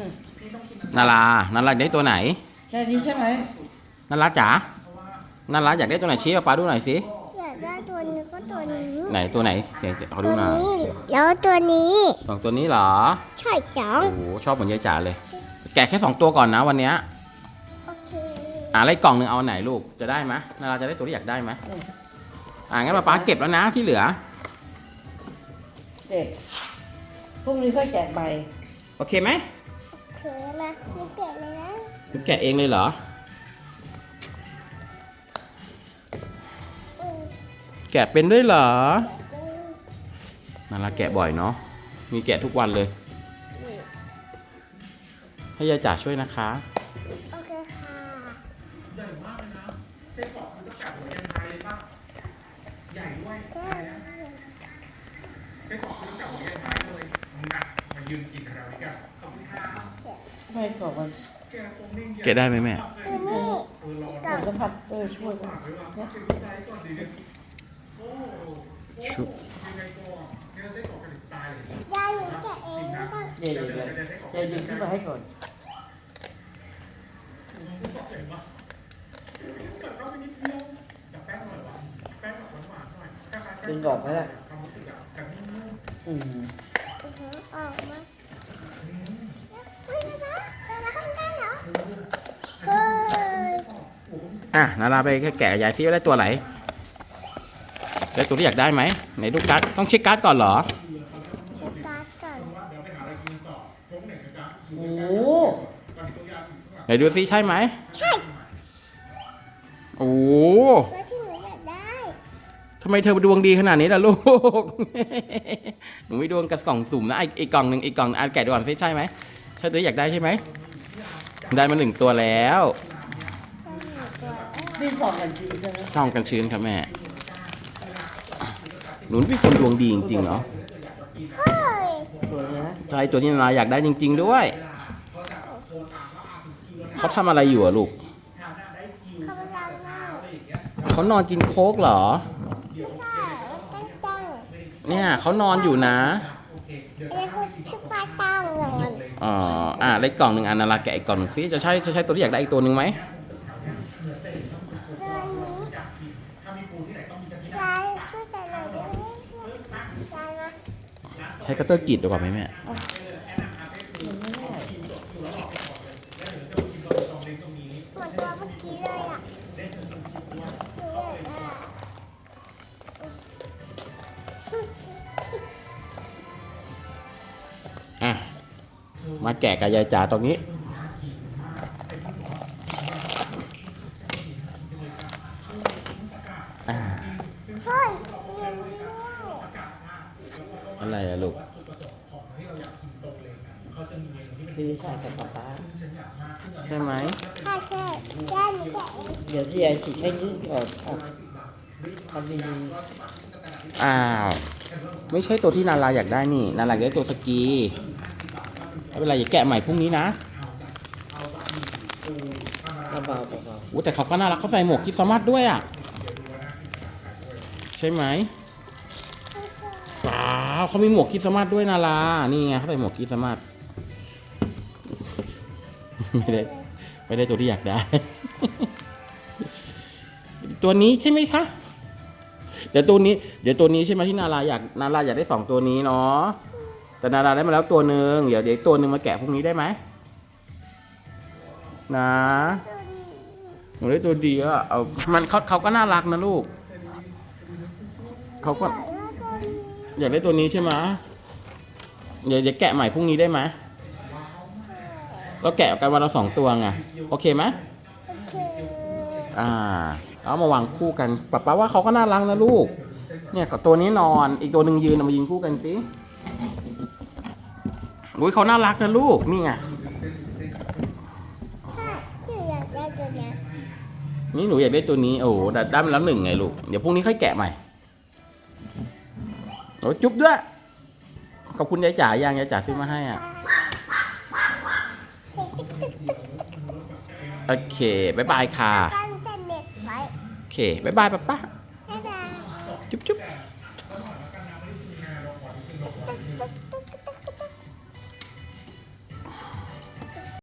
อืมนารานาราอยากได้ตัวไหนแค่นี้ใช่ไหมนาราจ๋านาราอยากได้ตัวไหนชี้ให้ป๊าดูหน่อยสิอยากได้ตัวนี้ก็ตัวนี้ไหนตัวไหนเดี๋ยวเขาตัดูวหน่อยนี้แล้วตัวนี้สองตัวนี้เหรอ ใช่สองโอ้โหชอบเหมือนยายจ๋าเลย แกะแค่สองตัวก่อนนะวันเนี้ยโอเคอ่าอะไรกล่องหนึ่งเอาอันไหนลูกจะได้ไหมนาราจะได้ตัวที่อยากได้ไหมอ่างั้นป๊าป๊าเก็บแล้วนะที่เหลือเจ็บพรุ่งนี้ค่อยแกะใบโอเคไหมโอ เคนะไม่เกะเลยนะหนูแกะเองเลยเหรอ อืมแกะเป็นด้วยเหรออืมนาราแกะบ่อยเนาะ มีแกะทุกวันเลยให้ยายจ๋าช่วยนะคะ โอเคค่ะใหญ่มากไม่กรอกมันแกะได้ไหมแม่ตัวนี้กล่ผองมสัมผัสเอ อช่วยกันเนี่ยชุบยายหนูแกะเองไม่ต้องเดี๋ยวเดี๋ยวเดี๋ยวเดี๋ยวดึงขึ้นมาให้ก่อนดึงออกไหมล่ะอืมอือหือออกมา อะนาราไปแค่แกะกับยายซิว่าได้ตัวไหนได้ตัวที่อยากได้ไหมไหนดูการ์ดต้องเช็คการ์ดก่อนเหรอเช็คการ์ดก่อนโอ้โหไหนดูซิใช่ไหมใช่โอ้โหตัวที่หนูอยากได้ทำไมเธอดวงดีขนาดนี้ล่ะลูกหนูไม่ดวงกับกล่องสุ่มนะไอ้ไอ้กล่องหนึ่งไอ้กล่องอันแกะดูก่อนซิใช่ไหมใช่ตัวที่อยากได้ใช่ไหมได้มาหนึ่งตัวแล้ว นี่สองกันจริงใช่ไหมช่องกันชื้นครับแม่ หนูเป็นคนดวงดีจริงๆเนาะเฮ้ยสวยนะใช่ตัวที่นาราอยากได้จริง ๆ ด้วย เขาทำอะไรอยู่อะลูก เขากำลังนั่งเขานอนกินโค้กเหรอ ไม่ใช่ตั้งตั้งเนี่ยเขานอนอยู่นะอะไรคือชุบปลาตั้งอย่างนั้นอ๋อ อะเล็กกล่องหนึ่งอันนาราแกะอีกกล่องหนึ่งซิจะใช่จะใช่ตัวที่อยากได้อีกตัวหนึ่งไหม ตัวนี้ยายช่วยแต่หน่อยได้ไหมยายนะ ใช้คัตเตอร์กรีดดีกว่าไหมแม่มันไม่ได้เหมือนตัวเมื่อกี้เลยอะหนูอยากได้อะ มาแกะกับยายจ๋าตรงนี้ อ่า เฮ้ยมีอันนี้ด้วย อะไรอะลูกคือใส่กับป๊าป๊าใช่ไหมใช่ใช่ยายหนูแกะเองเดี๋ยวที่ยายฉีดให้ยืดก่อนอะทำดีอ้าว ไม่ใช่ตัวที่นาราอยากได้นี่ นาราอยากได้ตัวสกีไม่เป็นไรอย่าแกะใหม่พรุ่งนี้นะๆเบาๆเบาอู้แต่เขาก็น่ารักเขาใส่หมวกคริดสต์มาสด้วยอะ ใช่ไหมเป ล่าเขามีหมวกคริสต์มาสด้วยนารานี่ไงเขาใส่หมวกคริสต์มาสไม่ได้ไม่ได้ตัวที่อยากได้ ตัวนี้ใช่ไหมคะเดี๋ยวตัวนี้เดี๋ยวตัวนี้ใช่ไหมที่นาราอยากนาราอยากได้สองตัวนี้เนาะแต่นาราได้มาแล้วตัวหนึ่งเดี๋ยวเดี๋ยวตัวหนึ่งมาแกะพรุ่งนี้ได้ไหมนะหนูได้ตัวดีอะเอามันเขาเขาก็น่ารักนะลูกเขาก็ อยากได้ตัวนี้อยากได้ตัวนี้ใช่ไหมเดี๋ยวเดี๋ยวแกะใหม่พรุ่งนี้ได้ไหมเราแกะกันวันละสองตัวไงโอเคไหมโอเคอ่าเอามาวางคู่กันป๊าป๊าว่าเขาก็น่ารักนะลูก เนี่ยกับตัวนี้นอนอีกตัวหนึ่งยืนเอามายืนคู่กันสิอุ้ยเขาน่ารักนะลูกนี่ไงถ้าจิ๋วอยากได้ตัวเนี้ยนี่หนูอยากได้ตัวนี้โอ้โหดัดด้ามแล้วหนึ่งไงลูกเดี๋ยวพรุ่งนี้ค่อยแกะใหม่ โอ้จุ๊บด้วย ขอบคุณยายจ๋ายางยายจ๋าซื้อมาให้อะโอเคบายบายค่ะโอเคบายบายป้าป๊าจุ๊บจุ๊บ ตึ๊กตึ๊ก